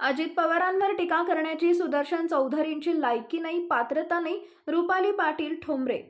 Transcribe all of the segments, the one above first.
अजित पवारांवर टीका करण्याची सुदर्शन चौधरींची लायकी नाही पात्रता नाही रुपाली पाटील ठोंबरे.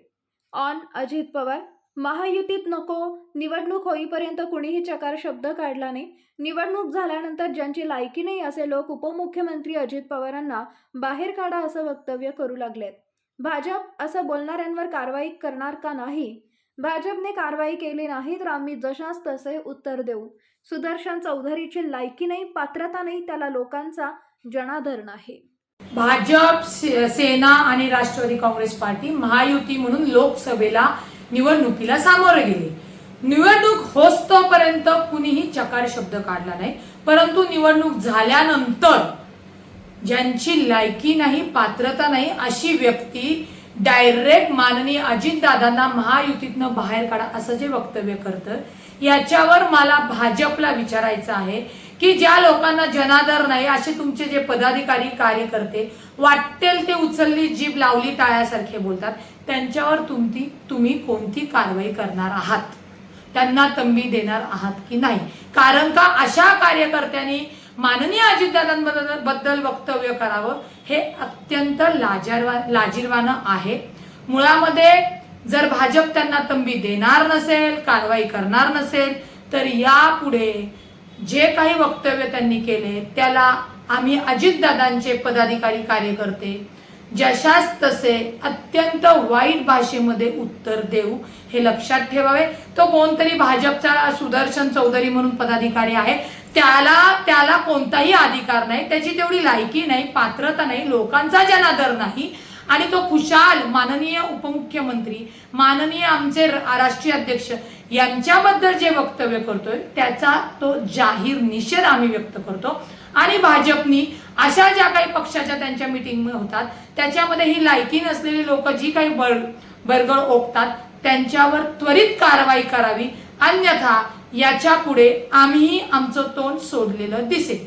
ऑन अजित पवार. महायुतीत नको निवडणूक होईपर्यंत कुणीही चकार शब्द काढला नाही. निवडणूक झाल्यानंतर ज्यांची लायकी नाही असे लोक उपमुख्यमंत्री अजित पवारांना बाहेर काढा असं वक्तव्य करू लागलेत. भाजप असं बोलणाऱ्यांवर कारवाई करणार का नाही? भाजपने कारवाई केली नाही तर आम्ही जशास तसे उत्तर देऊ. सुदर्शन चौधरीची लायकी नाही पात्रता नाही त्याला लोकांचा जनाधर नाही भाजप से- सेना आणि राष्ट्रवादी काँग्रेस पार्टी महायुती म्हणून लोकसभेला निवडणुकीला सामोरे गेले. निवडणूक होस्तोपर्यंत कुणीही चकार शब्द काढला नाही. परंतु निवडणूक झाल्यानंतर ज्यांची लायकी नाही पात्रता नाही अशी व्यक्ती डायरेक्ट माननीय अजितदादांना महायुतीतनं बाहेर काढा असं जे वक्तव्य करतं याच्यावर मला भाजपला विचारायचं आहे की ज्या लोकांना जनादर नाही असे तुमचे जे पदाधिकारी कार्यकर्ते वाटेल ते उचलली जीभ लावली टाळ्यासारखे बोलतात त्यांच्यावर तुमची तुम्ही कोणती कारवाई करणार आहात? त्यांना तंबी देणार आहात की नाही? कारण का अशा कार्यकर्त्यांनी माननीय अजितदादांबद्दल वक्तव्य करावं हे अत्यंत लाजारवा लाजीरवानं आहे. मुळामध्ये जर भाजप त्यांना तंबी देणार नसेल कारवाई करणार नसेल तर यापुढे जे काही वक्तव्य त्यांनी केले त्याला आम्ही अजितदादांचे पदाधिकारी कार्यकर्ते जशास तसे अत्यंत वाईट भाषेमध्ये उत्तर देऊ हे लक्षात ठेवावे. तो कोणतरी भाजपचा सुदर्शन चौधरी म्हणून पदाधिकारी आहे. त्याला त्याला कोणताही अधिकार नाही. त्याची तेवढी लायकी नाही पात्रता नाही लोकांचा जनादर नाही. आणि तो खुशाल माननीय उपमुख्यमंत्री माननीय आमचे राष्ट्रीय अध्यक्ष यांच्याबद्दल जे वक्तव्य करतोय त्याचा तो जाहीर निषेध आम्ही व्यक्त करतो. आणि भाजपनी अशा ज्या काही पक्षाच्या त्यांच्या मिटिंग होतात त्याच्यामध्ये ही लायकी नसलेली लोक जी काही बर बरगळ ओकतात त्यांच्यावर त्वरित कारवाई करावी. अन्यथा याच्यापुढे आम्हीही आमचं तोंड सोडलेलं दिसेल.